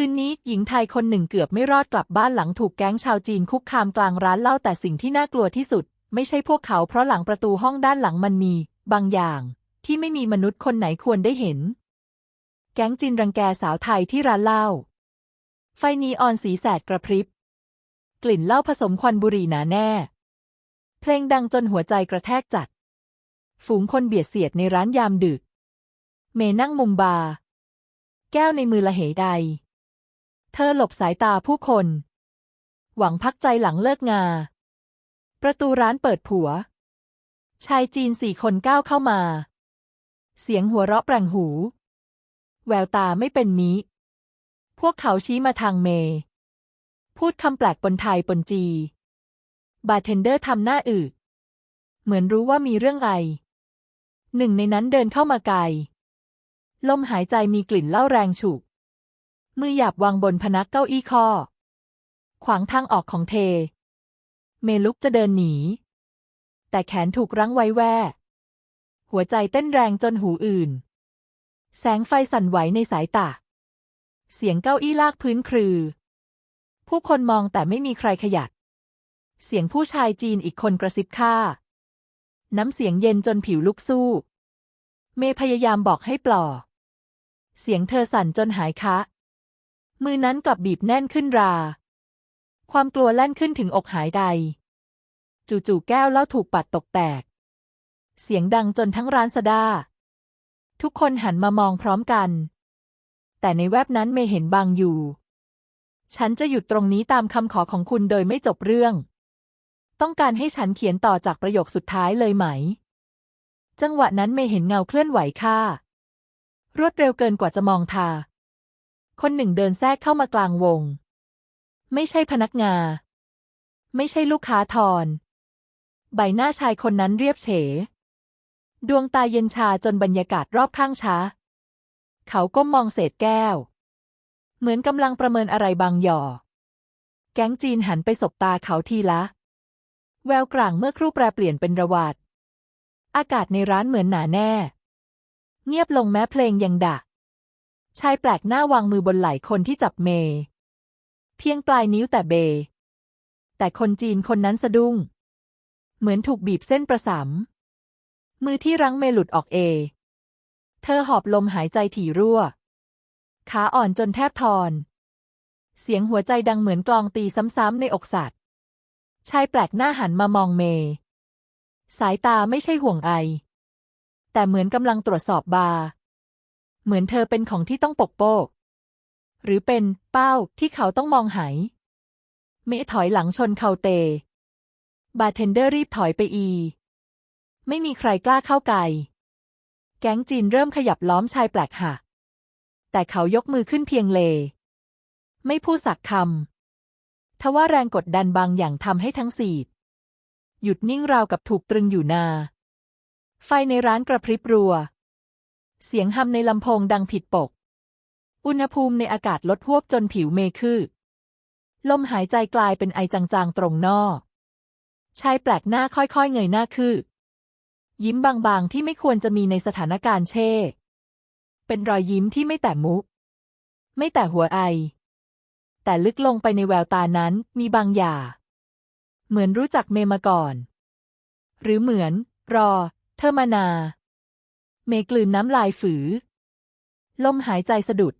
คืนนี้หญิงไทยคนหนึ่งเกือบไม่รอดกลับบ้านหลังถูกแก๊งชาวจีนคุกคามกลางร้านเหล้าแต่สิ่งที่น่ากลัวที่สุด ไม่ใช่พวกเขาเพราะหลังประตูห้องด้านหลังมันมี บางอย่าง ที่ไม่มีมนุษย์คนไหนควรได้เห็น แก๊งจีนรังแกสาวไทยที่ร้านเหล้าไฟนีออนสีแสดกระพริบ กลิ่นเหล้าผสมควันบุหรี่หนาแน่ เพลงดังจนหัวใจกระแทกจัด ฝูงคนเบียดเสียดในร้านยามดึก เมนั่งมุมบาร์แก้วในมือละเหใด ธอหลบสายตาผู้คน หวังพักใจหลังเลิกงา ประตูร้านเปิดผัว ชายจีนสี่คนก้าวเข้ามา เสียงหัวเราะแปลงหู แววตาไม่เป็นมิพวกเขาชี้มาทางเม พูดคำแปลกปนไทยปนจี บาร์เทนเดอร์ทำหน้าอึเหมือนรู้ว่ามีเรื่องไอ หนึ่งในนั้นเดินเข้ามาไกล ลมหายใจมีกลิ่นเหล้าแรงฉุก มือหยาบวางบนพนักเก้าอี้ข้อขวางทางออกของเท เมลุกจะเดินหนี แต่แขนถูกรั้งไว้แว่ หัวใจเต้นแรงจนหูอื่น แสงไฟสั่นไหวในสายตา เสียงเก้าอี้ลากพื้นครือ ผู้คนมองแต่ไม่มีใครขยับเสียงผู้ชายจีนอีกคนกระซิบข้า น้ำเสียงเย็นจนผิวลุกสู้ เมย์พยายามบอกให้ปล่อ เสียงเธอสั่นจนหายคะ มือนั้นกลับบีบแน่นขึ้นรา ความกลัวแล่นขึ้นถึงอกหายใด จู่ๆแก้วแล้วถูกปัดตกแตก เสียงดังจนทั้งร้านสะด้า ทุกคนหันมามองพร้อมกัน แต่ในแวบนั้นเมเห็นบางอยู่ ฉันจะหยุดตรงนี้ตามคำขอของคุณโดยไม่จบเรื่อง ต้องการให้ฉันเขียนต่อจากประโยคสุดท้ายเลยไหม จังหวะนั้นเมเห็นเงาเคลื่อนไหวค่ารวดเร็วเกินกว่าจะมองทา คนหนึ่งเดินแทรกเข้ามากลางวง ไม่ใช่พนักงานไม่ใช่ลูกค้าทอน ใบหน้าชายคนนั้นเรียบเฉดวงตาเย็นชาจนบรรยากาศรอบข้างช้า เขาก้มมองเศษแก้ว เหมือนกำลังประเมินอะไรบางหย่อแก๊งจีนหันไปสบตาเขาทีละ แววกลางเมื่อครู่แปรเปลี่ยนเป็นระวาดอากาศในร้านเหมือนหนาแน่ เงียบลงแม้เพลงยังดัก ชายแปลกหน้าวางมือบนไหล่คนที่จับเมเพียงปลายนิ้วแต่เบ แต่คนจีนคนนั้นสะดุ้ง เหมือนถูกบีบเส้นประสามมือที่รั้งเมหลุดออกเอ เธอหอบลมหายใจถี่รั่ว ขาอ่อนจนแทบทอน เสียงหัวใจดังเหมือนกลองตีซ้ำๆในอกสัตว์ ชายแปลกหน้าหันมามองเม สายตาไม่ใช่ห่วงไอ แต่เหมือนกำลังตรวจสอบบาร์ เหมือนเธอเป็นของที่ต้องปกโป้หรือเป็นเป้าที่เขาต้องมองหายเมถอยหลังชนเคาเต บาร์เทนเดอร์รีบถอยไปอี ไม่มีใครกล้าเข้าไกล แก๊งจีนเริ่มขยับล้อมชายแปลกหัก แต่เขายกมือขึ้นเพียงเล ไม่พูดสักคำทว่าแรงกดดันบางอย่างทำให้ทั้งสี่หยุดนิ่งราวกับถูกตรึงอยู่นา ไฟในร้านกระพริบรัว เสียงฮัมในลำโพงดังผิดปก อุณหภูมิในอากาศลดหวบจนผิวเมคือลมหายใจกลายเป็นไอจางๆตรงนอก ชายแปลกหน้าค่อยๆ เงยหน้าคือ ยิ้มบางๆที่ไม่ควรจะมีในสถานการณ์เช่ เป็นรอยยิ้มที่ไม่แต่มุกไม่แต่หัวไอ แต่ลึกลงไปในแววตานั้นมีบางอย่าง เหมือนรู้จักเมมาก่อน หรือเหมือน รอ เธอมานา เมกลืนน้ำลายฝือ ลมหายใจสะดุด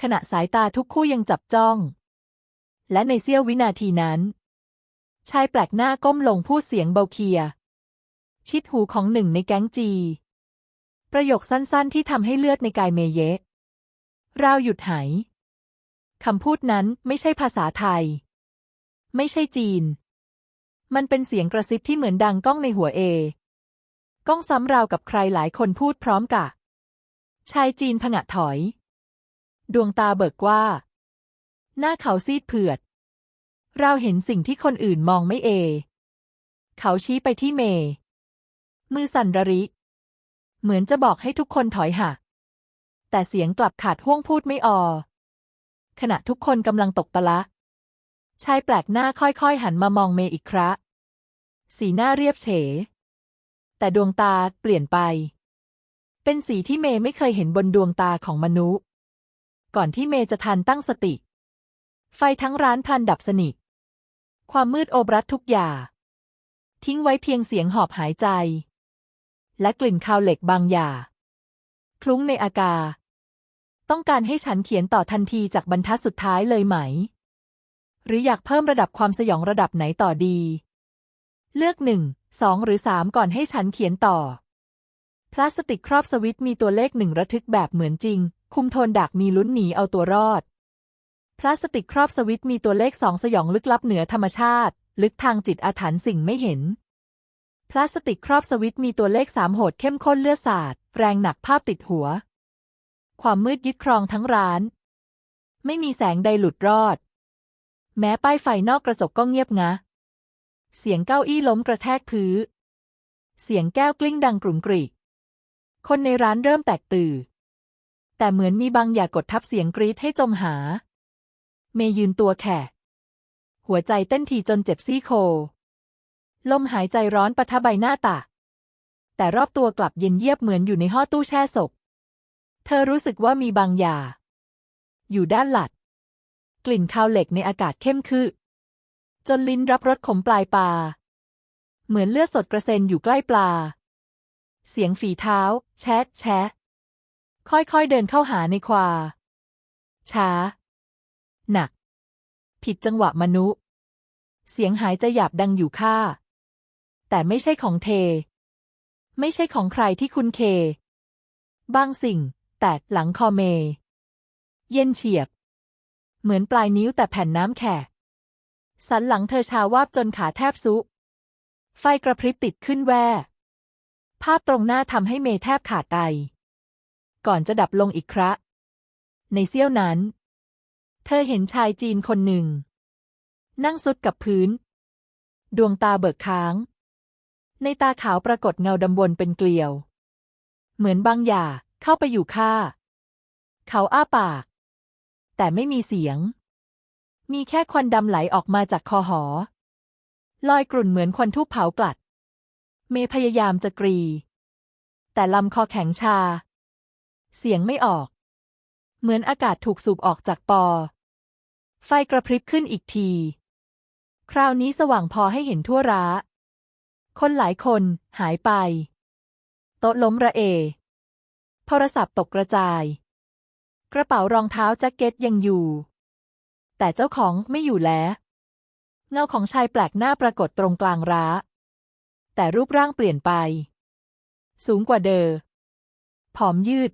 ขณะสายตาทุกคู่ยังจับจ้อง และในเสี้ยววินาทีนั้น ชายแปลกหน้าก้มลงพูดเสียงเบาเคีย ชิดหูของหนึ่งในแก๊งจี ประโยคสั้นๆที่ทำให้เลือดในกายเมเยะราวหยุดหายคำพูดนั้นไม่ใช่ภาษาไทย ไม่ใช่จีน มันเป็นเสียงกระซิบที่เหมือนดังก้องในหัวเอ ก้องซ้ำราวกับใครหลายคนพูดพร้อมกะ ชายจีนผงะถอย ดวงตาเบิกว่า หน้าเขาซีดเผือด เราเห็นสิ่งที่คนอื่นมองไม่เอ เขาชี้ไปที่เม มือสั่นระริ เหมือนจะบอกให้ทุกคนถอยห่ะ แต่เสียงกลับขาดห่วงพูดไม่ออ ขณะทุกคนกำลังตกตะละชายแปลกหน้าค่อยๆ หันมามองเมอีกคราสีหน้าเรียบเฉ แต่ดวงตาเปลี่ยนไป เป็นสีที่เมย์ไม่เคยเห็นบนดวงตาของมนุษย์ ก่อนที่เมย์จะทันตั้งสติ ไฟทั้งร้านพลันดับสนิท ความมืดโอบรัดทุกอย่าง ทิ้งไว้เพียงเสียงหอบหายใจ และกลิ่นคาวเหล็กบางอย่างคลุ้งในอากาศต้องการให้ฉันเขียนต่อทันทีจากบรรทัดสุดท้ายเลยไหม หรืออยากเพิ่มระดับความสยองระดับไหนต่อดี เลือกหนึ่ง สองหรือสามก่อนให้ฉันเขียนต่อ พลาสติกครอบสวิตมีตัวเลขหนึ่งระทึกแบบเหมือนจริง คุมโทนดักมีลุ้นหนีเอาตัวรอด พลาสติกครอบสวิตมีตัวเลขสองสยองลึกลับเหนือธรรมชาติ ลึกทางจิตอาถรรพ์สิ่งไม่เห็น พลาสติกครอบสวิตมีตัวเลขสามโหดเข้มข้นเลือดสาดแรงหนักภาพติดหัว ความมืดยึดครองทั้งร้าน ไม่มีแสงใดหลุดรอด แม้ป้ายไฟนอกกระจกก็เงียบงะ เสียงเก้าอี้ล้มกระแทกพื้นเสียงแก้วกลิ้งดังกรุ่มกริคนในร้านเริ่มแตกตื่นแต่เหมือนมีบางอย่างกดทับเสียงกรีดให้จมหา เมย์ยืนตัวแข็งหัวใจเต้นทีจนเจ็บซี่โครงลมหายใจร้อนปะทะใบหน้าตา แต่รอบตัวกลับเย็นเยียบเหมือนอยู่ในห้อตู้แช่ศพ เธอรู้สึกว่ามีบางอย่างอยู่ด้านหลัด กลิ่นคาวเหล็กในอากาศเข้มขึ้น จนลิ้นรับรสขมปลายปลา เหมือนเลือดสดกระเซ็นอยู่ใกล้ปลา เสียงฝีเท้า แชะแชะ ค่อยๆเดินเข้าหาในควา ช้า หนัก ผิดจังหวะมนุษย์เสียงหายใจหยาบดังอยู่ข้าแต่ไม่ใช่ของเท ไม่ใช่ของใครที่คุณเค บางสิ่ง แตกหลังคอเม เย็นเฉียบ เหมือนปลายนิ้วแต่แผ่นน้ำแข็ สันหลังเธอชาวาบจนขาแทบซุ ไฟกระพริบติดขึ้นแว่ภาพตรงหน้าทำให้เมแทบขาดไตก่อนจะดับลงอีกครั้งในเสี้ยวนั้น เธอเห็นชายจีนคนหนึ่ง นั่งซุดกับพื้น ดวงตาเบิกค้าง ในตาขาวปรากฏเงาดำวนเป็นเกลียว เหมือนบางอย่างเข้าไปอยู่ข้าเขาอ้าปาก แต่ไม่มีเสียง มีแค่ควันดำไหลออกมาจากคอหอ ลอยกลุ่นเหมือนควันทูบเผากลัด เมย์พยายามจะกรี แต่ลำคอแข็งชา เสียงไม่ออก เหมือนอากาศถูกสูบออกจากปอ ไฟกระพริบขึ้นอีกที คราวนี้สว่างพอให้เห็นทั่วร้า คนหลายคนหายไป โต๊ะล้มระเอ โทรศัพท์ตกกระจาย กระเป๋ารองเท้าแจ็คเก็ตยังอยู่ แต่เจ้าของไม่อยู่แล้วเงาของชายแปลกหน้าปรากฏตรงกลางร้า แต่รูปร่างเปลี่ยนไป สูงกว่าเดิมผอมยืด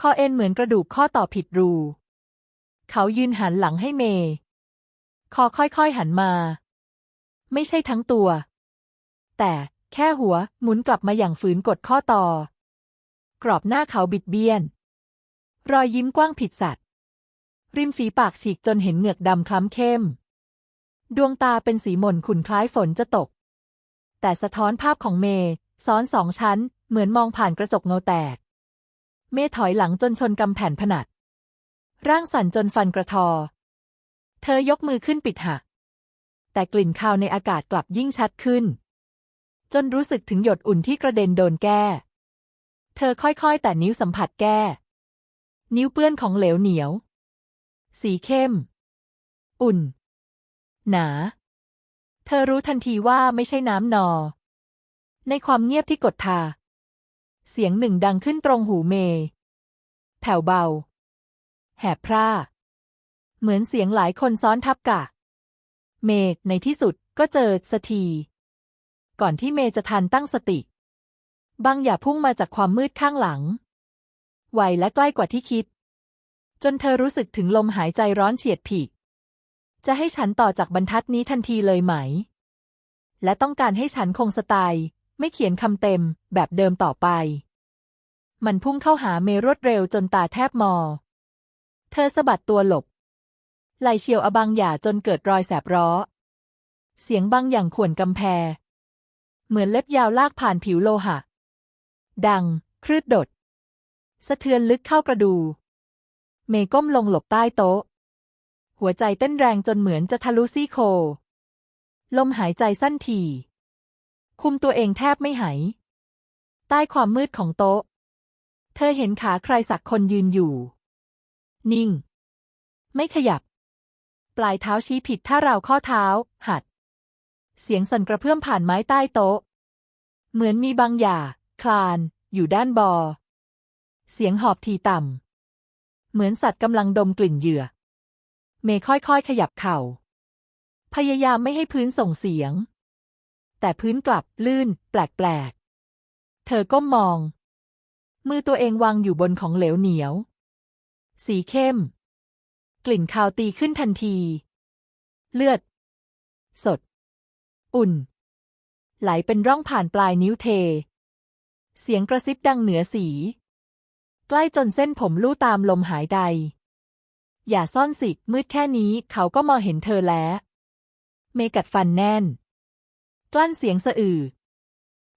คอเอ็นเหมือนกระดูกข้อต่อผิดรู เขายืนหันหลังให้เมย์คอค่อยๆหันมา ไม่ใช่ทั้งตัว แต่แค่หัวหมุนกลับมาอย่างฝืนกดข้อต่อ กรอบหน้าเขาบิดเบี้ยน รอยยิ้มกว้างผิดสัตว ริมฝีปากฉีกจนเห็นเหงือกดำคล้ำเข้ม ดวงตาเป็นสีหม่นขุ่นคล้ายฝนจะตก แต่สะท้อนภาพของเมย์ซ้อนสองชั้น เหมือนมองผ่านกระจกเงาแตก เมย์ถอยหลังจนชนกำแผ่นผนัด ร่างสั่นจนฟันกระทอ เธอยกมือขึ้นปิดหัก แต่กลิ่นคาวในอากาศกลับยิ่งชัดขึ้น จนรู้สึกถึงหยดอุ่นที่กระเด็นโดนแก้ เธอค่อยๆ แต่นิ้วสัมผัสแก้ นิ้วเปื้อนของเหลวเหนียว สีเข้ม อุ่น หนา เธอรู้ทันทีว่าไม่ใช่น้ำนอ ในความเงียบที่กดทา เสียงหนึ่งดังขึ้นตรงหูเม แผ่วเบา แหบพร่า เหมือนเสียงหลายคนซ้อนทับกะ เมในที่สุดก็เจอสัทีก่อนที่เมจะทันตั้งสติ บางอย่าพุ่งมาจากความมืดข้างหลัง ไวและใกล้กว่าที่คิด จนเธอรู้สึกถึงลมหายใจร้อนเฉียดผิจะให้ฉันต่อจากบรรทัดนี้ทันทีเลยไหม และต้องการให้ฉันคงสไตล์ ไม่เขียนคำเต็มแบบเดิมต่อไป มันพุ่งเข้าหาเมรวดเร็วจนตาแทบมอ เธอสะบัดตัวหลบไหลเฉียวอบางหย่าจนเกิดรอยแสบร้อ เสียงบางอย่างข่วนกำแพ เหมือนเล็บยาวลากผ่านผิวโลหะ ดัง ครืดดด สะเทือนลึกเข้ากระดู เมย์ก้มลงหลบใต้โต๊ะ หัวใจเต้นแรงจนเหมือนจะทะลุซี่โครลมหายใจสั้นถี่คุมตัวเองแทบไม่หายใต้ความมืดของโต๊ะ เธอเห็นขาใครสักคนยืนอยู่ นิ่ง ไม่ขยับ ปลายเท้าชี้ผิดท่าราวข้อเท้า หัด เสียงสั่นกระเพื่อมผ่านไม้ใต้โต๊ะ เหมือนมีบางอย่างคลาน อยู่ด้านบอ เสียงหอบทีต่ำ เหมือนสัตว์กำลังดมกลิ่นเหยื่อ เมย์ค่อยๆ ขยับเข่า พยายามไม่ให้พื้นส่งเสียง แต่พื้นกลับลื่น แปลกๆ เธอก้มมอง มือตัวเองวางอยู่บนของเหลวเหนียว สีเข้ม กลิ่นคาวตีขึ้นทันที เลือด สด อุ่น ไหลเป็นร่องผ่านปลายนิ้วเท เสียงกระซิบดังเหนือสี ใกล้จนเส้นผมลู่ตามลมหายใจอย่าซ่อนสิมืดแค่นี้เขาก็มองเห็นเธอแล้ว เมกัดฟันแน่น กลั้นเสียงสะอือ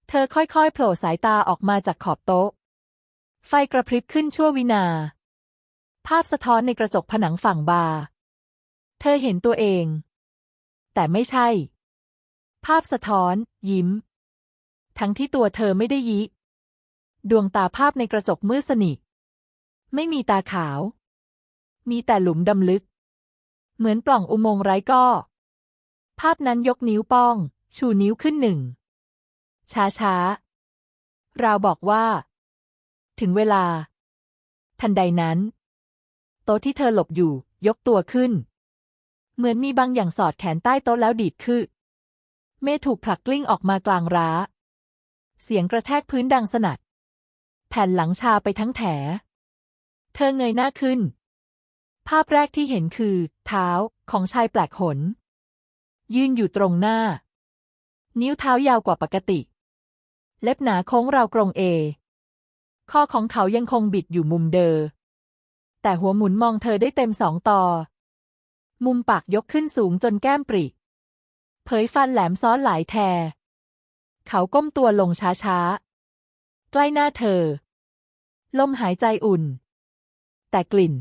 เธอค่อยๆ โผล่สายตาออกมาจากขอบโต๊ะ ไฟกระพริบขึ้นชั่ววินา ภาพสะท้อนในกระจกผนังฝั่งบาร์เธอเห็นตัวเอง แต่ไม่ใช่ ภาพสะท้อน ยิ้ม ทั้งที่ตัวเธอไม่ได้ยิ้ ดวงตาภาพในกระจกมืดสนิทไม่มีตาขาว มีแต่หลุมดำลึก เหมือนปล่องอุโมงค์ไร้ก้อ ภาพนั้นยกนิ้วป้อง ชูนิ้วขึ้นหนึ่ง ช้าช้าๆราวบอกว่า ถึงเวลา ทันใดนั้น โต๊ะที่เธอหลบอยู่ ยกตัวขึ้น เหมือนมีบางอย่างสอดแขนใต้โต๊ะแล้วดีดขึ้นเมถูกผลักกลิ้งออกมากลางร้า เสียงกระแทกพื้นดังสนัด แผ่นหลังชาไปทั้งแถ เธอเงยหน้าขึ้น ภาพแรกที่เห็นคือ เท้าของชายแปลกหน ยืนอยู่ตรงหน้า นิ้วเท้ายาวกว่าปกติ เล็บหนาโค้งราวกรงเอ ข้อของเขายังคงบิดอยู่มุมเดอ แต่หัวหมุนมองเธอได้เต็มสองต่อ มุมปากยกขึ้นสูงจนแก้มปริเผยฟันแหลมซ้อนหลายแท เขาก้มตัวลงช้าๆ ใกล้หน้าเธอ ลมหายใจอุ่น แต่กลิ่น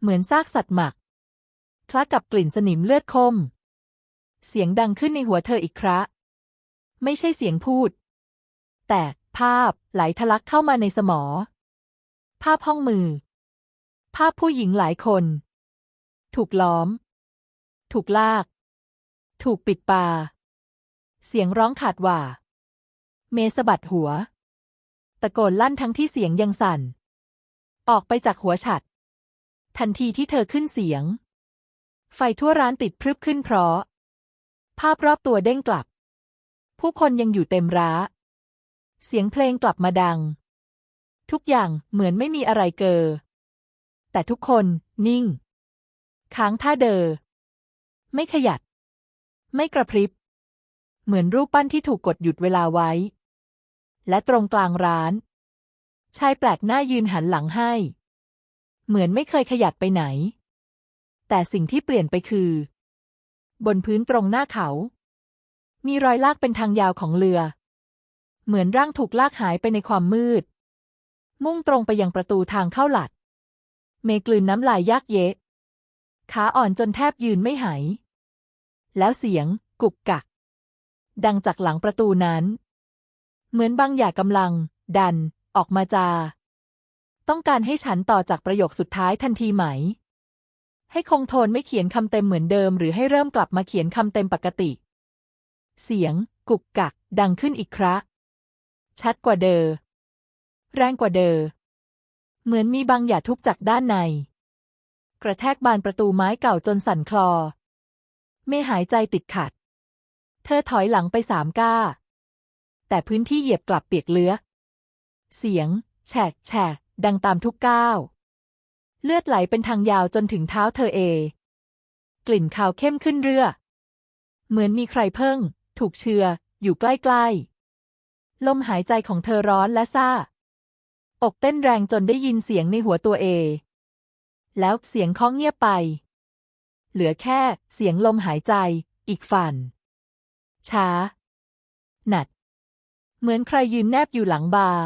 เหมือนซากสัตว์หมัก คล้ากับกลิ่นสนิมเลือดคม เสียงดังขึ้นในหัวเธออีกครั้ไม่ใช่เสียงพูด แต่ภาพไหลทะลักเข้ามาในสมองภาพห้องมือ ภาพผู้หญิงหลายคน ถูกล้อม ถูกลาก ถูกปิดปา เสียงร้องขาดว่า เมสะบัดหัว ตะโกนลั่นทั้งที่เสียงยังสั่น ออกไปจากหัวฉัด ทันทีที่เธอขึ้นเสียง ไฟทั่วร้านติดพรึบขึ้นเพราะ ภาพรอบตัวเด้งกลับ ผู้คนยังอยู่เต็มร้า เสียงเพลงกลับมาดัง ทุกอย่างเหมือนไม่มีอะไรเกอแต่ทุกคนนิ่ง ค้างท่าเดอ ไม่ขยัดไม่กระพริบ เหมือนรูปปั้นที่ถูกกดหยุดเวลาไว้ และตรงกลางร้าน ชายแปลกหน้ายืนหันหลังให้ เหมือนไม่เคยขยับไปไหน แต่สิ่งที่เปลี่ยนไปคือ บนพื้นตรงหน้าเขา มีรอยลากเป็นทางยาวของเรือ เหมือนร่างถูกลากหายไปในความมืด มุ่งตรงไปยังประตูทางเข้าหลัด เมกลืนน้ำลายยากเยะ ขาอ่อนจนแทบยืนไม่หายแล้วเสียง กุกกัก ดังจากหลังประตูนั้น เหมือนบางอย่างกำลัง ดัน ออกมาจา ต้องการให้ฉันต่อจากประโยคสุดท้ายทันทีไหม ให้คงโทนไม่เขียนคำเต็มเหมือนเดิม หรือให้เริ่มกลับมาเขียนคำเต็มปกติ เสียง กุกกัก ดังขึ้นอีกครั้ชัดกว่าเดอแรงกว่าเดอเหมือนมีบางอย่างทุบจากด้านใน กระแทกบานประตูไม้เก่าจนสั่นคลอไม่หายใจติดขัด เธอถอยหลังไปสามก้า แต่พื้นที่เหยียบกลับเปียกเลือเสียง แฉกแฉกดังตามทุกก้าว เลือดไหลเป็นทางยาวจนถึงเท้าเธอเอง กลิ่นคาวเข้มขึ้นเรื่อ เหมือนมีใครเพิ่ง ถูกเชือ อยู่ใกล้ๆ ลมหายใจของเธอร้อนและซ่า อกเต้นแรงจนได้ยินเสียงในหัวตัวเอแล้วเสียงค้องเงียบไป เหลือแค่เสียงลมหายใจ อีกฝัน ช้า หนัด เหมือนใครยืนแนบอยู่หลังบาร์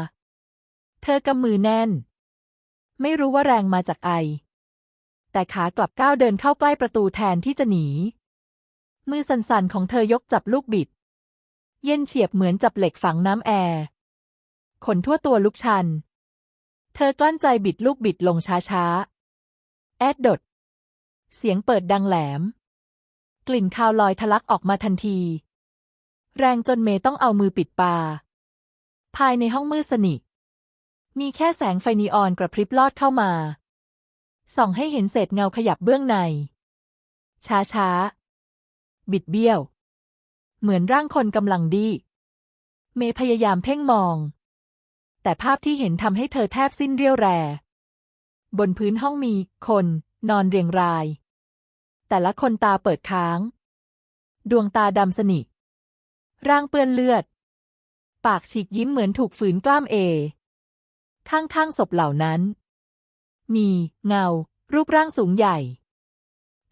เธอกำมือแน่น ไม่รู้ว่าแรงมาจากไอ แต่ขากลับก้าวเดินเข้าใกล้ประตูแทนที่จะหนี มือสั่นๆของเธอยกจับลูกบิด เย็นเฉียบเหมือนจับเหล็กฝังน้ำแอร์ขนทั่วตัวลุกชัน เธอกลั้นใจบิดลูกบิดลงช้าแอดดด เสียงเปิดดังแหลม กลิ่นคาวลอยทะลักออกมาทันที แรงจนเมย์ต้องเอามือปิดปา ภายในห้องมืดสนิทมีแค่แสงไฟนีออนกระพริบลอดเข้ามา ส่องให้เห็นเศษเงาขยับเบื้องใน ช้าช้าๆบิดเบี้ยว เหมือนร่างคนกำลังดี เมย์พยายามเพ่งมอง แต่ภาพที่เห็นทำให้เธอแทบสิ้นเรี่ยวแรง บนพื้นห้องมีคนนอนเรียงราย แต่ละคนตาเปิดค้าง ดวงตาดำสนิทร่างเปื้อนเลือด ปากฉีกยิ้มเหมือนถูกฝืนกล้ามเอ ข้างๆศพเหล่านั้น มีเงา รูปร่างสูงใหญ่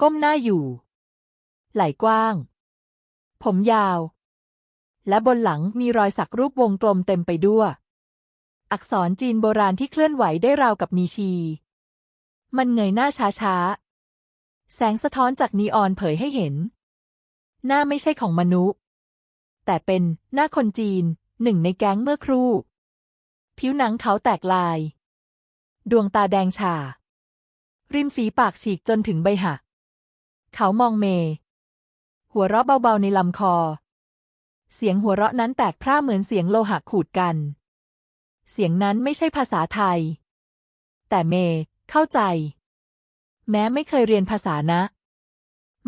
ก้มหน้าอยู่ ไหล่กว้าง ผมยาว และบนหลังมีรอยสักรูปวงกลมเต็มไปด้วย อักษรจีนโบราณที่เคลื่อนไหวได้ราวกับมีชี มันเงยหน้าช้าๆ แสงสะท้อนจากนีออนเผยให้เห็น หน้าไม่ใช่ของมนุษย์แต่เป็นหน้าคนจีน หนึ่งในแก๊งเมื่อครู่ ผิวหนังเขาแตกลาย ดวงตาแดงฉ่า ริมฝีปากฉีกจนถึงใบหัก เขามองเม หัวเราะเบาๆในลำคอ เสียงหัวเราะนั้นแตกพร่าเหมือนเสียงโลหะขูดกัน เสียงนั้นไม่ใช่ภาษาไทย แต่เม เข้าใจ แม้ไม่เคยเรียนภาษานะ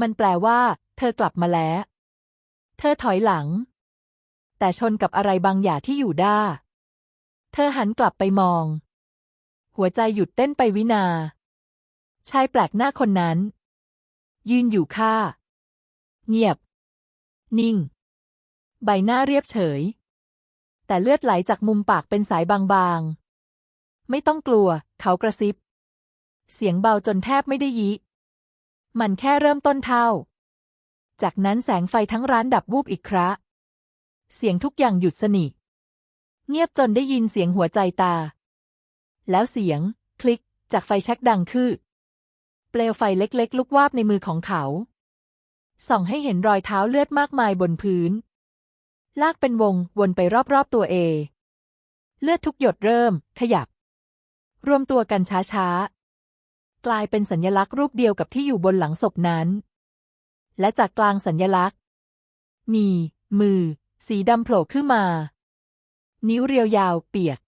มันแปลว่า เธอกลับมาแล้ว เธอถอยหลัง แต่ชนกับอะไรบางอย่างที่อยู่ด้า เธอหันกลับไปมอง หัวใจหยุดเต้นไปวินา ชายแปลกหน้าคนนั้น ยืนอยู่ข้าเงียบ นิ่ง ใบหน้าเรียบเฉย แต่เลือดไหลจากมุมปากเป็นสายบางๆ ไม่ต้องกลัว เขากระซิบ เสียงเบาจนแทบไม่ได้ยิ มันแค่เริ่มต้นเท่า จากนั้นแสงไฟทั้งร้านดับวูบอีกครา เสียงทุกอย่างหยุดสนิทเงียบจนได้ยินเสียงหัวใจตา แล้วเสียง คลิกจากไฟแช็กดังขึ้นเปลวไฟเล็กๆ ลุกวาบในมือของเขา ส่องให้เห็นรอยเท้าเลือดมากมายบนพื้น ลากเป็นวงวนไปรอบๆตัวเอ เลือดทุกหยดเริ่ม ขยับ รวมตัวกันช้าๆ กลายเป็นสัญลักษณ์รูปเดียวกับที่อยู่บนหลังศพนั้น และจากกลางสัญลักษณ์ มี มือ สีดำโผล่ขึ้นมา นิ้วเรียวยาวเปียก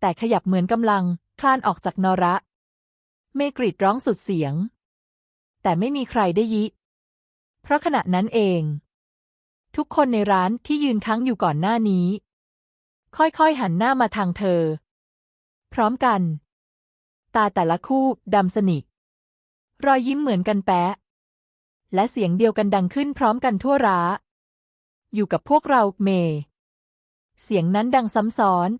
แต่ขยับเหมือนกำลัง คลานออกจากนระ เมกรีดร้องสุดเสียง แต่ไม่มีใครได้ยิ เพราะขณะนั้นเอง ทุกคนในร้านที่ยืนค้างอยู่ก่อนหน้านี้ ค่อยๆหันหน้ามาทางเธอ พร้อมกัน ตาแต่ละคู่ดำสนิทรอยยิ้มเหมือนกันแปะและเสียงเดียวกันดังขึ้นพร้อมกันทั่วร้า อยู่กับพวกเราเม เสียงนั้นดังซ้ำซ้อน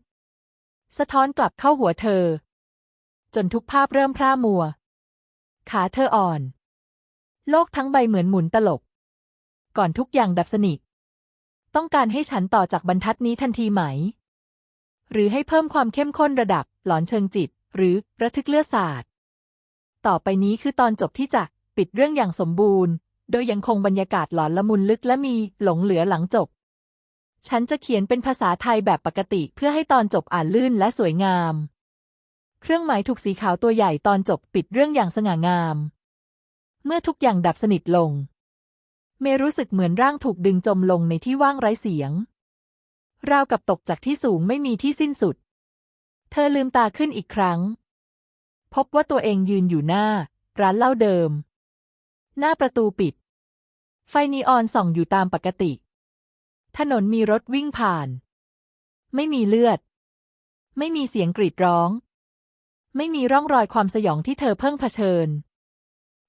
สะท้อนกลับเข้าหัวเธอ จนทุกภาพเริ่มพร่ามัว ขาเธออ่อน โลกทั้งใบเหมือนหมุนตลบ ก่อนทุกอย่างดับสนิทต้องการให้ฉันต่อจากบรรทัดนี้ทันทีไหม หรือให้เพิ่มความเข้มข้นระดับ หลอนเชิงจิต หรือระทึกเลือดสาดต่อไปนี้คือตอนจบที่จะปิดเรื่องอย่างสมบูรณ์ โดยยังคงบรรยากาศหลอนละมุนลึกและมีหลงเหลือหลังจบ ฉันจะเขียนเป็นภาษาไทยแบบปกติเพื่อให้ตอนจบอ่านลื่นและสวยงาม เครื่องหมายถูกสีขาวตัวใหญ่ตอนจบปิดเรื่องอย่างสง่างาม เมื่อทุกอย่างดับสนิทลง เมรู้สึกเหมือนร่างถูกดึงจมลงในที่ว่างไร้เสียง ราวกับตกจากที่สูงไม่มีที่สิ้นสุด เธอลืมตาขึ้นอีกครั้ง พบว่าตัวเองยืนอยู่หน้า ร้านเหล้าเดิม หน้าประตูปิด ไฟนีออนส่องอยู่ตามปกติ ถนนมีรถวิ่งผ่าน ไม่มีเลือด ไม่มีเสียงกรีดร้อง ไม่มีร่องรอยความสยองที่เธอเพิ่งเผชิญ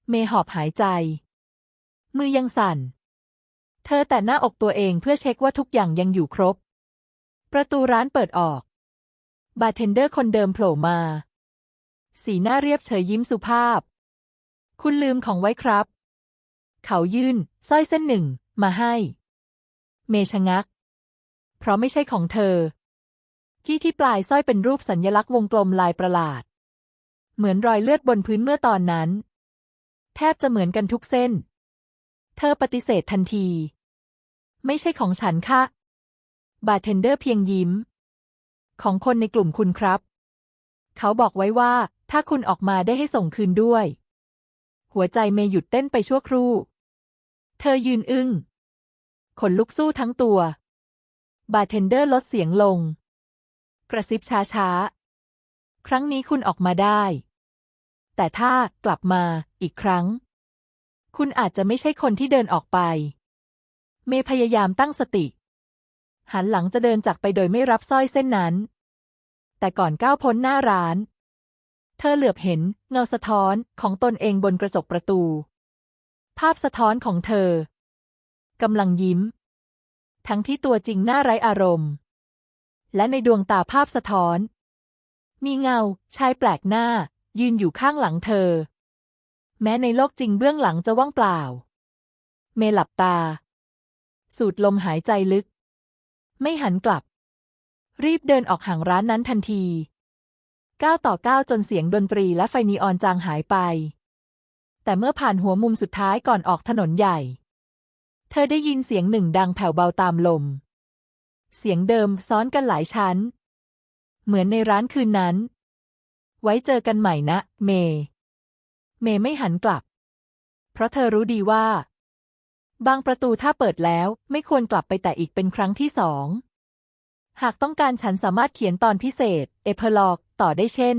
เมหอบหายใจ มือยังสั่น เธอแต่หน้าอกตัวเองเพื่อเช็คว่าทุกอย่างยังอยู่ครบ ประตูร้านเปิดออก บาร์เทนเดอร์คนเดิมโผล่มา สีหน้าเรียบเฉยยิ้มสุภาพ คุณลืมของไว้ครับ เขายื่นสร้อยเส้นหนึ่งมาให้ เมชะงัก เพราะไม่ใช่ของเธอ จี้ที่ปลายสร้อยเป็นรูปสัญญลักษณ์วงกลมลายประหลาด เหมือนรอยเลือดบนพื้นเมื่อตอนนั้น แทบจะเหมือนกันทุกเส้น เธอปฏิเสธทันที ไม่ใช่ของฉันค่ะ บาร์เทนเดอร์เพียงยิ้ม ของคนในกลุ่มคุณครับ เขาบอกไว้ว่าถ้าคุณออกมาได้ให้ส่งคืนด้วย หัวใจเมย์หยุดเต้นไปชั่วครู่ เธอยืนอึง้ง ขนลุกสู้ทั้งตัว บาร์เทนเดอร์ลดเสียงลง กระซิบช้าๆ ครั้งนี้คุณออกมาได้ แต่ถ้ากลับมาอีกครั้ง คุณอาจจะไม่ใช่คนที่เดินออกไป เมย์พยายามตั้งสติ หันหลังจะเดินจากไปโดยไม่รับสร้อยเส้นนั้น แต่ก่อนก้าวพ้นหน้าร้าน เธอเหลือบเห็นเงาสะท้อนของตนเองบนกระจกประตู ภาพสะท้อนของเธอกำลังยิ้ม ทั้งที่ตัวจริงน่าไร้อารมณ์ และในดวงตาภาพสะท้อน มีเงาชายแปลกหน้า ยืนอยู่ข้างหลังเธอ แม้ในโลกจริงเบื้องหลังจะว่างเปล่า เมหลับตา สูดลมหายใจลึก ไม่หันกลับ รีบเดินออกห่างร้านนั้นทันที ก้าวต่อก้าวจนเสียงดนตรีและไฟนีออนจางหายไป แต่เมื่อผ่านหัวมุมสุดท้ายก่อนออกถนนใหญ่ เธอได้ยินเสียงหนึ่งดังแผ่วเบาตามลม เสียงเดิมซ้อนกันหลายชั้น เหมือนในร้านคืนนั้น ไว้เจอกันใหม่นะ เม เมไม่หันกลับ เพราะเธอรู้ดีว่า บางประตูถ้าเปิดแล้วไม่ควรกลับไปแต่อีกเป็นครั้งที่สองหากต้องการฉันสามารถเขียนตอนพิเศษ เอเพลอก ต่อได้เช่น